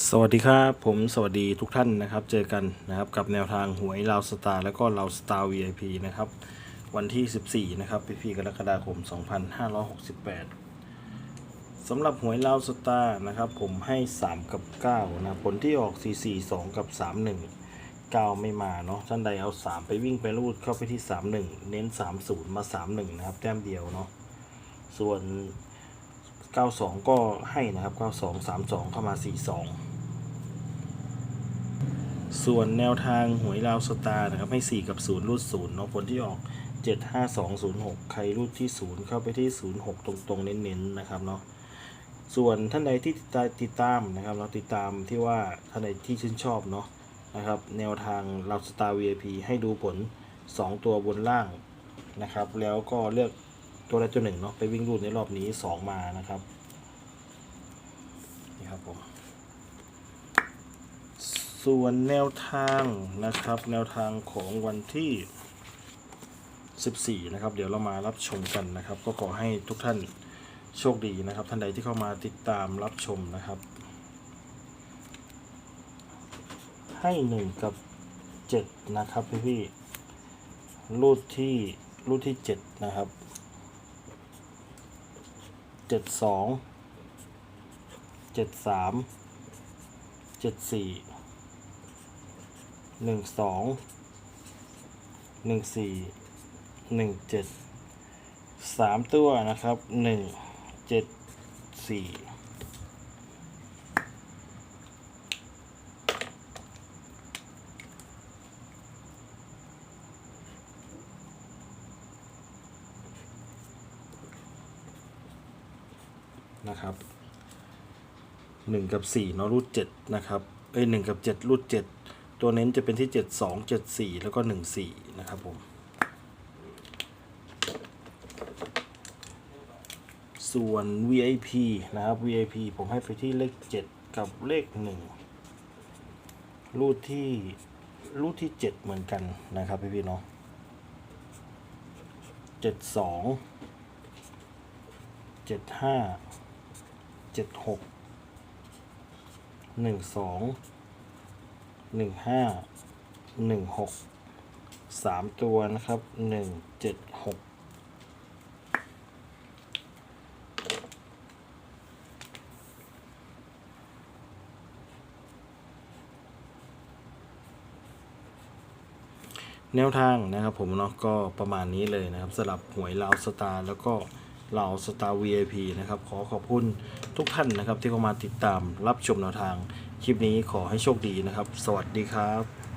สวัสดีครับ ผมสวัสดีทุกท่านนะครับ เจอกันนะครับกับแนวทางหวยลาวสตาร์แล้วก็ลาวสตาร์ VIP นะครับ วันที่ 14 นะครับปีกรกฎาคม 2568 สำหรับหวยลาวสตาร์นะครับ ผมให้ 3 กับ 9 นะ ผลที่ออก 442 กับ 31 9 ไม่มาเนาะท่านใดเอา 3 ไปวิ่งไปรูดเข้าไปที่ 31 เน้น 30 มา 31 นะครับ แต้มเดียวเนาะส่วน 92 ก็ให้นะครับ 92 32 เข้ามา 42 ส่วนแนวทางหวยลาวสตาร์นะครับ ให้ 4 กับ 0 รูด0เนาะผลที่ออก 75206 ใครรูดที่ 0 เข้าไปที่ 06 ตรงๆ เน้นๆ นะครับเนาะส่วนท่านใดที่ติดตามติดตามนะครับเราติดตามที่ว่าท่านใดที่ชื่นชอบเนาะนะครับ แนวทางลาวสตาร์ VIP ให้ดูผล 2 ตัวบนล่างนะครับ แล้วก็เลือก ตัวใดตัวหนึ่งเนาะไปวิ่งรูดในรอบนี้2มานะครับนี่ครับผมส่วนแนวทางนะครับ แนวทางของวันที่ 14 นะครับ เดี๋ยวเรามารับชมกันนะครับ ก็ขอให้ทุกท่านโชคดีนะครับ ท่านใดที่เข้ามาติดตามรับชมนะครับ ให้หนึ่งกับเจ็ดนะครับพี่พี่รูดที่รูดที่เจ็ดนะครับ เจ็ดสองเจ็ดสามเจ็ดสี่หนึ่งสองหนึ่งสี่หนึ่งเจ็ดสามตัวนะครับหนึ่งเจ็ดสี่ นะครับหนึ่งกับสี่เนาะรูดเจ็ดนะครับเอ้ยหนึ่งกับเจ็ดรูดเจ็ดตัวเน้นจะเป็นที่72 74แล้วก็14นะครับผมส่วน VIP นะครับ VIP ผมให้ไปที่เลข7กับเลข1รูดที่รูดที่7เหมือนกันนะครับพี่พี่เนาะ72 75 76 12ห นึ่งห้าหนึ่งหกสามตัวนะครับหนึ่งเจ็ดหกแนวทางนะครับผมเนาะก็ประมาณนี้เลยนะครับสำหรับหวยลาวสตาร์แล้วก็ เหล่าสตาร์ VIP นะครับ ขอขอบคุณทุกท่านนะครับที่เข้ามาติดตามรับชมแนวทาง คลิปนี้ขอให้โชคดีนะครับ สวัสดีครับ